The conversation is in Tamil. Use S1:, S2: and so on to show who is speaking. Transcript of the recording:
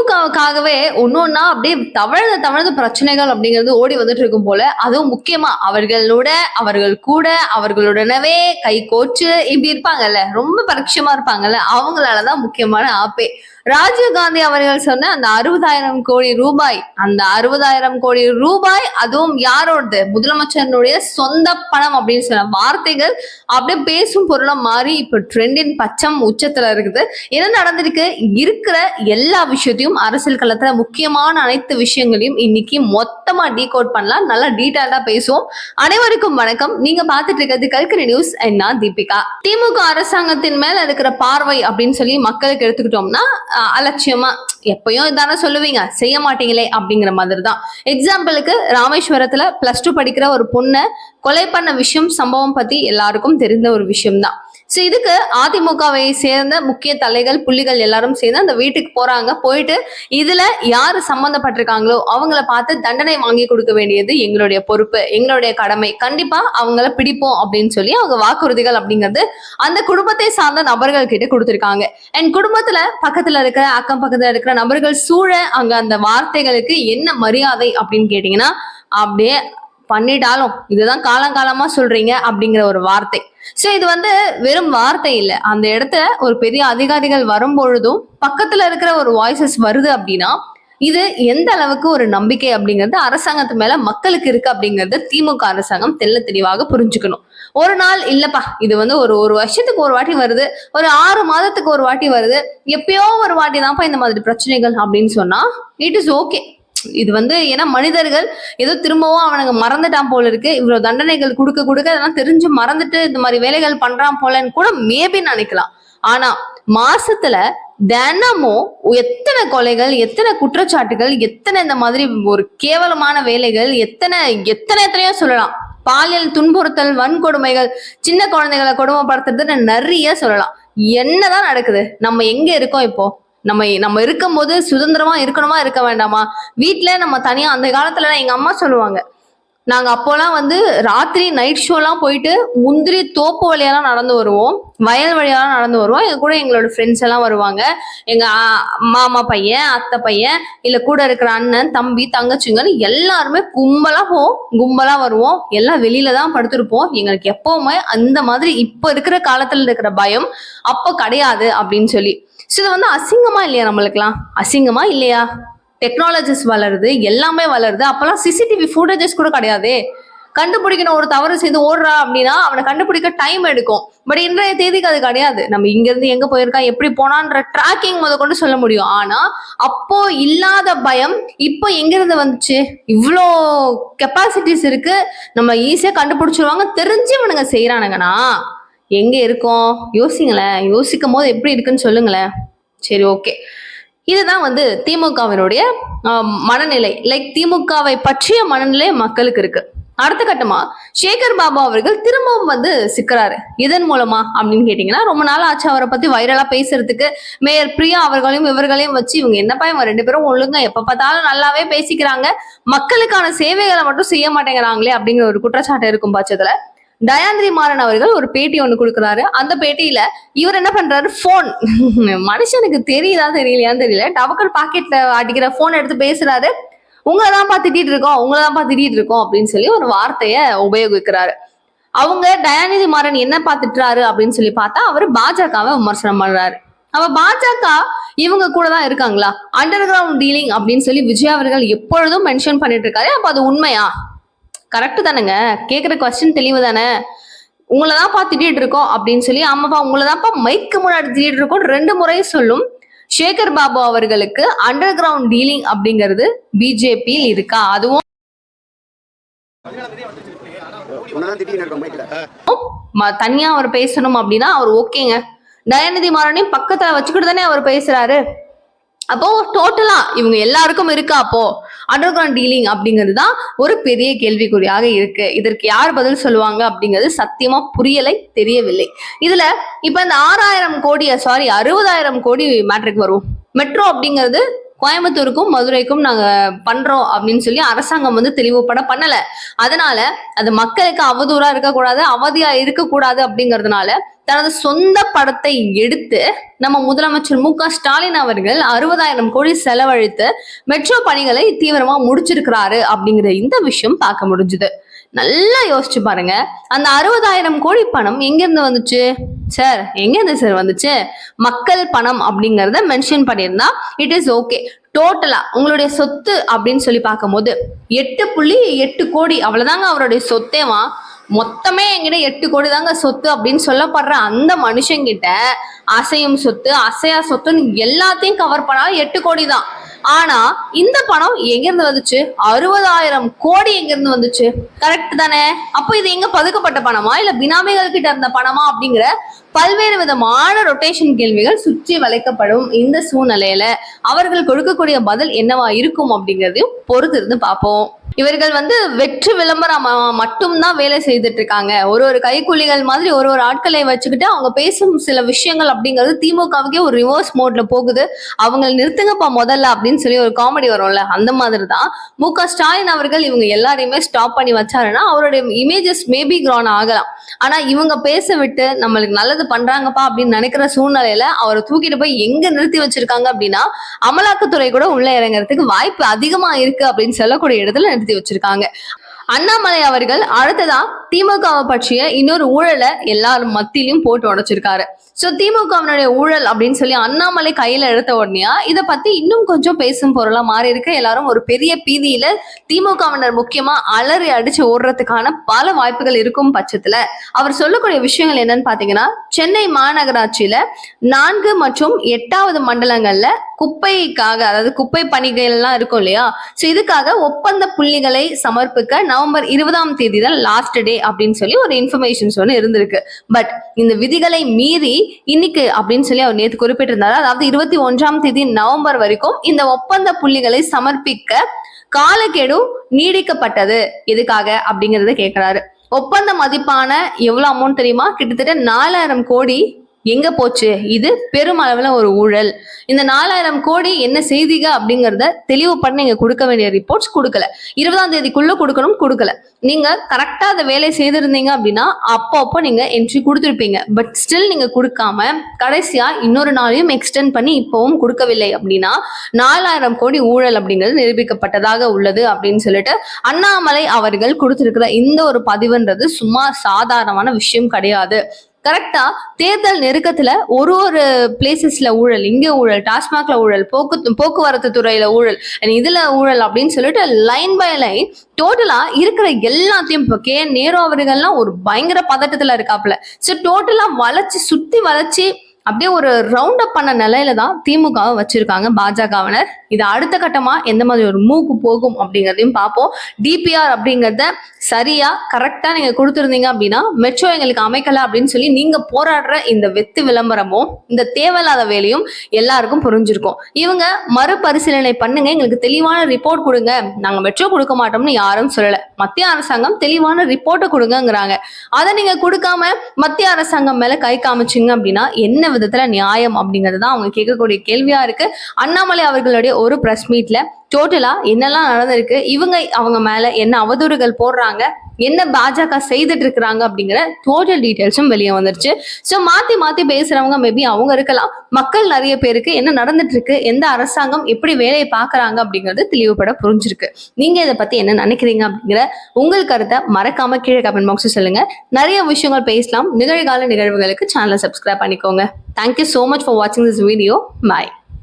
S1: திமுகவுக்காகவே ஒன்னொன்னா அப்படியே தவழ்ந்த தவழ்ந்த பிரச்சனைகள் அப்படிங்கிறது ஓடி வந்துட்டு இருக்கும் போல. அதுவும் முக்கியமா அவர்களோட அவர்கள் கூட அவர்களுடனவே கை கோச்சு. இப்படி இருப்பாங்கல்ல ரொம்ப பரிட்சயமா இருப்பாங்கல்ல அவங்களாலதான் முக்கியமான ஆப்பே. ராஜீவ் காந்தி அவர்கள் சொன்ன அந்த அறுபதாயிரம் கோடி ரூபாய் அந்த அறுபதாயிரம் கோடி ரூபாய் அதுவும் யாரோடது? முதலமைச்சருடைய சொந்த பணம் அப்படின்னு சொன்ன வார்த்தைகள் அப்படியே பேசும் பொருளா மாறி இப்ப ட்ரெண்டின் பச்சம் உச்சத்துல இருக்குது. என்ன நடந்திருக்கு? இருக்கிற எல்லா விஷயத்தையும் அரசியல் களத்துல முக்கியமான அனைத்து விஷயங்களையும் இன்னைக்கு மொத்தமா டீகோட் பண்ணலாம். நல்லா டீட்டெயிலா பேசுவோம். அனைவருக்கும் வணக்கம். நீங்க பாத்துட்டு இருக்கிறது கல்கரி நியூஸ். என்ன நான் தீபிகா. திமுக அரசாங்கத்தின் மேல இருக்கிற பார்வை அப்படின்னு சொல்லி மக்களுக்கு எடுத்துக்கிட்டோம்னா அலட்சியமா எப்பயும் இதானே சொல்லுவீங்க செய்ய மாட்டீங்களே அப்படிங்கிற மாதிரி தான் எக்ஸாம்பிளுக்கு ராமேஸ்வரத்துல பிளஸ் டூ படிக்கிற ஒரு பொண்ணை கொலை பண்ண விஷயம் சம்பவம் பத்தி எல்லாருக்கும் தெரிந்த ஒரு விஷயம் தான் ஸோ இதுக்கு அதிமுகவை சேர்ந்த முக்கிய தலைகள் புள்ளிகள் எல்லாரும் சேர்ந்து அந்த வீட்டுக்கு போறாங்க. போயிட்டு இதுல யாரு சம்பந்தப்பட்டிருக்காங்களோ அவங்கள பார்த்து தண்டனை வாங்கி கொடுக்க வேண்டியது எங்களுடைய பொறுப்பு எங்களுடைய கடமை. கண்டிப்பா அவங்கள பிடிப்போம் அப்படின்னு சொல்லி அவங்க வாக்குறுதிகள் அப்படிங்கிறது அந்த குடும்பத்தை சார்ந்த நபர்கள் கிட்ட கொடுத்துருக்காங்க. அண்ட் குடும்பத்துல பக்கத்துல இருக்கிற அக்கம் பக்கத்துல இருக்கிற நபர்கள் சூழ அங்க அந்த வார்த்தைகளுக்கு என்ன மரியாதை அப்படின்னு கேட்டீங்கன்னா அப்படியே பண்ணிட்டாலும் இதுதான் காலங்காலமா சொல்றீங்க அப்படிங்கிற ஒரு வார்த்தை. சோ இது வந்து வெறும் வார்த்தை இல்ல. அந்த இடத்துல ஒரு பெரிய அதிகாரிகள் வரும்பொழுதும் பக்கத்துல இருக்கிற ஒரு வாய்ஸஸ் வருது அப்படின்னா இது எந்த அளவுக்கு ஒரு நம்பிக்கை அப்படிங்கிறது அரசாங்கத்து மேல மக்களுக்கு இருக்கு அப்படிங்கறது திமுக அரசாங்கம் தெள்ள தெளிவாக புரிஞ்சுக்கணும். ஒரு நாள் இல்லப்பா இது வந்து ஒரு ஒரு வருஷத்துக்கு ஒரு வாட்டி வருது. ஒரு ஆறு மாதத்துக்கு ஒரு வாட்டி வருது. எப்பயோ ஒரு வாட்டி தான்ப்பா இந்த மாதிரி பிரச்சனைகள் அப்படின்னு சொன்னா இட் இஸ் ஓகே இது வந்து ஏன்னா மனிதர்கள் ஏதோ திரும்பவும் அவனுக்கு மறந்துட்டான் போல இருக்கு. இவ்வளவு தண்டனைகள் கொடுக்க கொடுக்க அதெல்லாம் தெரிஞ்சு மறந்துட்டு இந்த மாதிரி வேலைகள் பண்றான் போலன்னு கூட மேபி நினைக்கலாம். ஆனா மாசத்துல தினமும் எத்தனை கொலைகள் எத்தனை குற்றச்சாட்டுகள் எத்தனை இந்த மாதிரி ஒரு கேவலமான வேலைகள் எத்தனை எத்தனை எத்தனையோ சொல்லலாம். பாலியல் துன்புறுத்தல் வன்கொடுமைகள் சின்ன குழந்தைகளை கொடுமைப்படுத்துறதுன்னு நிறைய சொல்லலாம். என்னதான் நடக்குது? நம்ம எங்க இருக்கோம் இப்போ? நம்ம நம்ம இருக்கும்போது சுதந்திரமா இருக்கணுமா இருக்க வேண்டாமா? வீட்டுல நம்ம தனியா அந்த காலத்துல எங்க அம்மா சொல்லுவாங்க. நாங்க அப்போலாம் வந்து ராத்திரி நைட் ஷோலாம் போயிட்டு முந்திரி தோப்பு வழியெல்லாம் நடந்து வருவோம். வயல் வழியெல்லாம் நடந்து வருவோம். எங்க கூட எங்களோட ஃப்ரெண்ட்ஸ் எல்லாம் வருவாங்க. எங்க மாமா பையன் அத்தை பையன் இல்ல கூட இருக்கிற அண்ணன் தம்பி தங்கச்சிங்கன்னு எல்லாருமே கும்பலா போவோம் கும்பலா வருவோம். எல்லாம் வெளியில தான் படுத்திருப்போம். எங்களுக்கு எப்பவுமே அந்த மாதிரி இப்ப இருக்கிற காலத்துல இருக்கிற பயம் அப்போ கிடையாது அப்படின்னு சொல்லி. ஸோ இது வந்து அசிங்கமா இல்லையா நம்மளுக்குலாம் அசிங்கமா இல்லையா? டெக்னாலஜிஸ் வளருது எல்லாமே வளருது. அப்பெல்லாம் சிசிடிவி ஃபுட்டேஜஸ் கூட கிடையாது. கண்டுபிடிக்கணும் ஒரு தவறு செய்து ஓடுறா அப்படின்னா அவனை கண்டுபிடிக்க டைம் எடுக்கும். பட் இன்றைய தேதிக்கு அது கிடையாது. நம்ம இங்க இருந்து எங்க போயிருக்கான் எப்படி போனான்ற ட்ராக்கிங் முத கொண்டு சொல்ல முடியும். ஆனா அப்போ இல்லாத பயம் இப்போ எங்க இருந்து வந்துச்சு? இவ்வளோ கெப்பாசிட்டிஸ் இருக்கு. நம்ம ஈஸியா கண்டுபிடிச்சிருவாங்க. தெரிஞ்சு இவனுங்க செய்யறானுங்கண்ணா எங்கே இருக்கோம்? யோசிங்களேன். யோசிக்கும் போது எப்படி இருக்குன்னு சொல்லுங்களேன். சரி ஓகே இதுதான் வந்து திமுகவினுடைய மனநிலை. லைக் திமுகவை பற்றிய மனநிலை மக்களுக்கு இருக்கு. அடுத்த கட்டமா சேகர் பாபா அவர்கள் திரும்பவும் வந்து சிக்கிறாரு. இதன் மூலமா அப்படின்னு கேட்டீங்கன்னா ரொம்ப நாள் ஆச்சு அவரை பத்தி வைரலா பேசுறதுக்கு. மேயர் பிரியா அவர்களையும் இவர்களையும் வச்சு இவங்க என்னப்பா இவங்க ரெண்டு பேரும் ஒழுங்கா எப்ப பார்த்தாலும் நல்லாவே பேசிக்கிறாங்க. மக்களுக்கான சேவைகளை மட்டும் செய்ய மாட்டேங்கிறாங்களே அப்படிங்கிற ஒரு குற்றச்சாட்டு இருக்கும் பட்சத்துல தயாந்திரி மாறன் அவர்கள் ஒரு பேட்டி ஒன்று கொடுக்குறாரு. அந்த பேட்டியில இவர் என்ன பண்றாரு? போன் மனுஷனுக்கு தெரியுதா தெரியலையான்னு தெரியல. டபக்கர் பாக்கெட்ல அடிக்கிற போன் எடுத்து பேசுறாரு. உங்களை தான்ப்பா திட்டிட்டு இருக்கோம் உங்களை தான்ப்பா திட்டிட்டு இருக்கோம் அப்படின்னு சொல்லி ஒரு வார்த்தைய உபயோகிக்கிறாரு. அவங்க தயாநிதி மாறன் என்ன பார்த்துட்டுறாரு அப்படின்னு சொல்லி பார்த்தா அவர் பாஜகவை விமர்சனம் பண்றாரு. அவ பாஜக இவங்க கூட தான் இருக்காங்களா? அண்டர் கிரவுண்ட் டீலிங் அப்படின்னு சொல்லி விஜய் அவர்கள் எப்பொழுதும் மென்ஷன் பண்ணிட்டு இருக்காரு. அப்ப அது உண்மையா? கரெக்ட் தானேங்க. கேக்குற கொஸ்டின் தெளிவு தானே. உங்களை தான்ப்பா திட்டிட்டு இருக்கோம் அப்படின்னு சொல்லி ஆமாப்பா உங்களை தான்ப்பா மைக்கு முன்னாடி திட்டிட்டு இருக்கோம் ரெண்டு முறை சொல்லும். சேகர் பாபு அவர்களுக்கு அண்டர் கிரவுண்ட் டீலிங் அப்படிங்கிறது பிஜேபியில் இருக்கா? அதுவும் தனியா அவர் பேசணும் அப்படின்னா அவர் ஓகேங்க தயாநிதி மாறனையும் பக்கத்துல வச்சுக்கிட்டு தானே அவர் பேசுறாரு. அப்போ டோட்டலா இவங்க எல்லாருக்கும் இருக்கா அப்போ? அண்டர் கிரவுண்ட் டீலிங் அப்படிங்கிறது தான் ஒரு பெரிய கேள்விக்குறியாக இருக்கு. இதற்கு யார் பதில் சொல்லுவாங்க அப்படிங்கிறது சத்தியமா புரியலை தெரியவில்லை. இதுல இப்ப இந்த ஆறாயிரம் கோடி சாரி அறுபதாயிரம் கோடி மேட்ரிக் வரும். மெட்ரோ அப்படிங்கிறது கோயம்புத்தூருக்கும் மதுரைக்கும் நாங்க பண்றோம் அப்படின்னு சொல்லி அரசாங்கம் வந்து தெளிவுபட பண்ணல. அதனால அது மக்களுக்கு அவதூறா இருக்கக்கூடாது அவதியா இருக்கக்கூடாது அப்படிங்கறதுனால தனது சொந்த படத்தை எடுத்து நம்ம முதலமைச்சர் மு க ஸ்டாலின் அவர்கள் அறுபதாயிரம் கோடி செலவழித்து மெட்ரோ பணிகளை தீவிரமா முடிச்சிருக்கிறாரு அப்படிங்கிற இந்த விஷயம் பார்க்க முடிஞ்சுது. நல்லா யோசிச்சு பாருங்க. அந்த அறுபதாயிரம் கோடி பணம் எங்கேருந்து வந்துச்சு? சார் எங்கேருந்து சார் வந்துச்சு? மக்கள் பணம் அப்படிங்கறத மென்ஷன் பண்ணியிருந்தா இட் இஸ் ஓகே டோட்டலா உங்களுடைய சொத்து அப்படின்னு சொல்லி பார்க்கும்போது எட்டு புள்ளி எட்டு கோடி அவ்வளவுதாங்க அவருடைய சொத்தேவா மொத்தமே என்கிட்ட எட்டு கோடி தாங்க சொத்து அப்படின்னு சொல்லப்படுற அந்த மனுஷங்கிட்ட அசையும் சொத்து அசையா சொத்துன்னு எல்லாத்தையும் கவர் பண்ணாலும் எட்டு கோடி தான் ஆனா இந்த பணம் எங்க இருந்து வந்துச்சு? அறுபதாயிரம் கோடி எங்க இருந்து வந்துச்சு? கரெக்ட் தானே? அப்போ இது எங்க பதுக்கப்பட்ட பணமா? இல்ல பினாமிகள் கிட்ட இருந்த பணமா? அப்படிங்கிற பல்வேறு விதமான ரொட்டேஷன் கேள்விகள் சுற்றி வளைக்கப்படும் இந்த சூழ்நிலையில அவர்கள் கொடுக்கக்கூடிய பதில் என்னவா இருக்கும் அப்படிங்கறதையும் பொறுத்து இருந்து பார்ப்போம். இவர்கள் வந்து வெற்று விளம்பரம் மட்டும்தான் வேலை செய்துட்டு இருக்காங்க ஒரு ஒரு கைக்கூலிகள் மாதிரி ஒரு ஒரு ஆட்களை வச்சுக்கிட்டு அவங்க பேசும் சில விஷயங்கள் அப்படிங்கிறது திமுகவுக்கே ஒரு ரிவர்ஸ் மோட்ல போகுது. அவங்க நிறுத்துங்கப்பா முதல்ல அப்படின்னு சொல்லி ஒரு காமெடி வரும்ல அந்த மாதிரி தான் மு க ஸ்டாலின் அவர்கள் இவங்க எல்லாரையுமே ஸ்டாப் பண்ணி வச்சாருன்னா அவருடைய இமேஜஸ் மேபி கிரான் ஆகலாம். ஆனா இவங்க பேச விட்டு நம்மளுக்கு நல்லது பண்றாங்கப்பா அப்படின்னு நினைக்கிற சூழ்நிலையில அவரை தூக்கிட்டு போய் எங்க நிறுத்தி வச்சிருக்காங்க அப்படின்னா அமலாக்கத்துறை கூட உள்ள இறங்குறதுக்கு வாய்ப்பு அதிகமா இருக்கு அப்படின்னு சொல்லக்கூடிய இடத்துல பயன்படுத்தி வச்சிருக்காங்க. அண்ணாமலை அவர்கள் அடுத்ததா திமுகவை பற்றிய இன்னொரு ஊழலை எல்லாரும் மத்தியிலும் போட்டு உடைச்சிருக்காரு. சோ திமுகவினுடைய ஊழல் அப்படின்னு சொல்லி அண்ணாமலை கையில எடுத்த உடனே இதை பத்தி இன்னும் கொஞ்சம் பேசும் பொருளா மாறி இருக்கு. எல்லாரும் ஒரு பெரிய பீதியில திமுகவினர் முக்கியமா அலறி அடிச்சு ஓடுறதுக்கான பல வாய்ப்புகள் இருக்கும் பட்சத்துல அவர் சொல்லக்கூடிய விஷயங்கள் என்னன்னு பாத்தீங்கன்னா சென்னை மாநகராட்சியில நான்கு மற்றும் எட்டாவது மண்டலங்கள்ல குப்பைக்காக அதாவது குப்பை பணிகள் எல்லாம் இருக்கும் இல்லையா? சோ இதுக்காக ஒப்பந்த புள்ளிகளை சமர்ப்பிக்க நவம்பர் இருபதாம் தேதி தான் லாஸ்ட் டே அப்படின்னு சொல்லி ஒரு இன்ஃபர்மேஷன்ஸ் ஒன்று இருந்திருக்கு. பட் இந்த விதிகளை மீறி இன்னைக்கு அப்படின்னு சொல்லி அவர் நேற்று குறிப்பிட்டிருந்தாரு. அதாவது இருபத்தி ஒன்றாம் தேதி நவம்பர் வரைக்கும் இந்த ஒப்பந்த புள்ளிகளை சமர்ப்பிக்க காலக்கெடு நீடிக்கப்பட்டது. எதுக்காக? அப்படிங்கறத கேட்கிறாரு ஒப்பந்த மதிப்பான எவ்வளவு அமௌண்ட் தெரியுமா? கிட்டத்தட்ட நாலாயிரம் கோடி எங்க போச்சு? இது பெருமளவுல ஒரு ஊழல். இந்த நாலாயிரம் கோடி என்ன செய்திக அப்படிங்கறத தெளிவு பண்ண நீங்க கொடுக்க வேண்டிய ரிப்போர்ட்ஸ் கொடுக்கல. இருபதாம் தேதிக்குள்ள கொடுக்கணும் கொடுக்கல. நீங்க கரெக்டா அந்த வேலையை செய்திருந்தீங்க அப்படின்னா அப்போ அப்போ நீங்க என்ட்ரி கொடுத்துருப்பீங்க. பட் ஸ்டில் நீங்க கொடுக்காம கடைசியா இன்னொரு நாளையும் எக்ஸ்டெண்ட் பண்ணி இப்பவும் கொடுக்கவில்லை அப்படின்னா நாலாயிரம் கோடி ஊழல் அப்படிங்கிறது நிரூபிக்கப்பட்டதாக உள்ளது அப்படின்னு சொல்லிட்டு அண்ணாமலை அவர்கள் கொடுத்திருக்கிற இந்த ஒரு பதிவுன்றது சும்மா சாதாரணமான விஷயம் கிடையாது. கரெக்டா தேர்தல் நெருக்கத்துல ஒரு ஒரு பிளேசஸ்ல ஊழல் இங்க ஊழல் டாஸ்மாக்ல ஊழல் போக்கு போக்குவரத்து துறையில ஊழல் இதுல ஊழல் அப்படின்னு சொல்லிட்டு லைன் பை லைன் டோட்டலா இருக்கிற எல்லாத்தையும் இப்போ கே நேரு அவர்கள்லாம் ஒரு பயங்கர பதட்டத்துல இருக்காப்புல. ஸோ டோட்டலா வளைச்சு சுத்தி வளைச்சு அப்படியே ஒரு ரவுண்ட் அப் பண்ண நிலையில தான் திமுகவை வச்சிருக்காங்க பாஜகவினர். இது அடுத்த கட்டமா எந்த மாதிரி ஒரு மூக்கு போகும் அப்படிங்கிறதையும் பார்ப்போம். டிபிஆர் அப்படிங்கிறத சரியா கரெக்டா நீங்க கொடுத்துருந்தீங்க அப்படின்னா மெட்ரோ எங்களுக்கு அமைக்கல அப்படின்னு சொல்லி நீங்க போராடுற இந்த வெத்து விளம்பரமும் இந்த தேவையில்லாத வேலையும் எல்லாருக்கும் புரிஞ்சிருக்கும். இவங்க மறுபரிசீலனை பண்ணுங்க எங்களுக்கு தெளிவான ரிப்போர்ட் கொடுங்க. நாங்க மெட்ரோ கொடுக்க மாட்டோம்னு யாரும் சொல்லல. மத்திய அரசாங்கம் தெளிவான ரிப்போர்ட்டை கொடுங்கங்கிறாங்க. அதை நீங்க கொடுக்காம மத்திய அரசாங்கம் மேல கை காமிச்சிங்க அப்படின்னா என்ன விதத்துல நியாயம் அப்படிங்கிறது தான் அவங்க கேட்கக்கூடிய கேள்வியா இருக்கு. அண்ணாமலை அவர்களுடைய ஒரு பிரஸ் மீட்ல டோட்டலா என்னெல்லாம் நடந்திருக்கு? இவங்க அவங்க மேல என்ன அவதூறுகள் போடுறாங்க? என்ன பாஜக செய்துட்டு இருக்கிறாங்க அப்படிங்கிற டோட்டல் டீட்டெயில்ஸும் வெளியே வந்துருச்சு. ஸோ மாத்தி மாத்தி பேசுறவங்க மேபி அவங்க இருக்கலாம். மக்கள் நிறைய பேருக்கு என்ன நடந்துட்டு இருக்கு எந்த அரசாங்கம் எப்படி வேலையை பாக்குறாங்க அப்படிங்கிறது தெளிவுபட புரிஞ்சிருக்கு. நீங்க இதை பத்தி என்ன நினைக்கிறீங்க அப்படிங்கிற உங்கள் கருத்தை மறக்காம கீழே கமெண்ட் பாக்ஸ் சொல்லுங்க. நிறைய விஷயங்கள் பேசலாம். நிகழ்கால நிகழ்வுகளுக்கு சேனலை சப்ஸ்கிரைப் பண்ணிக்கோங்க. Thank you so much for வாட்சிங் திஸ் வீடியோ பாய்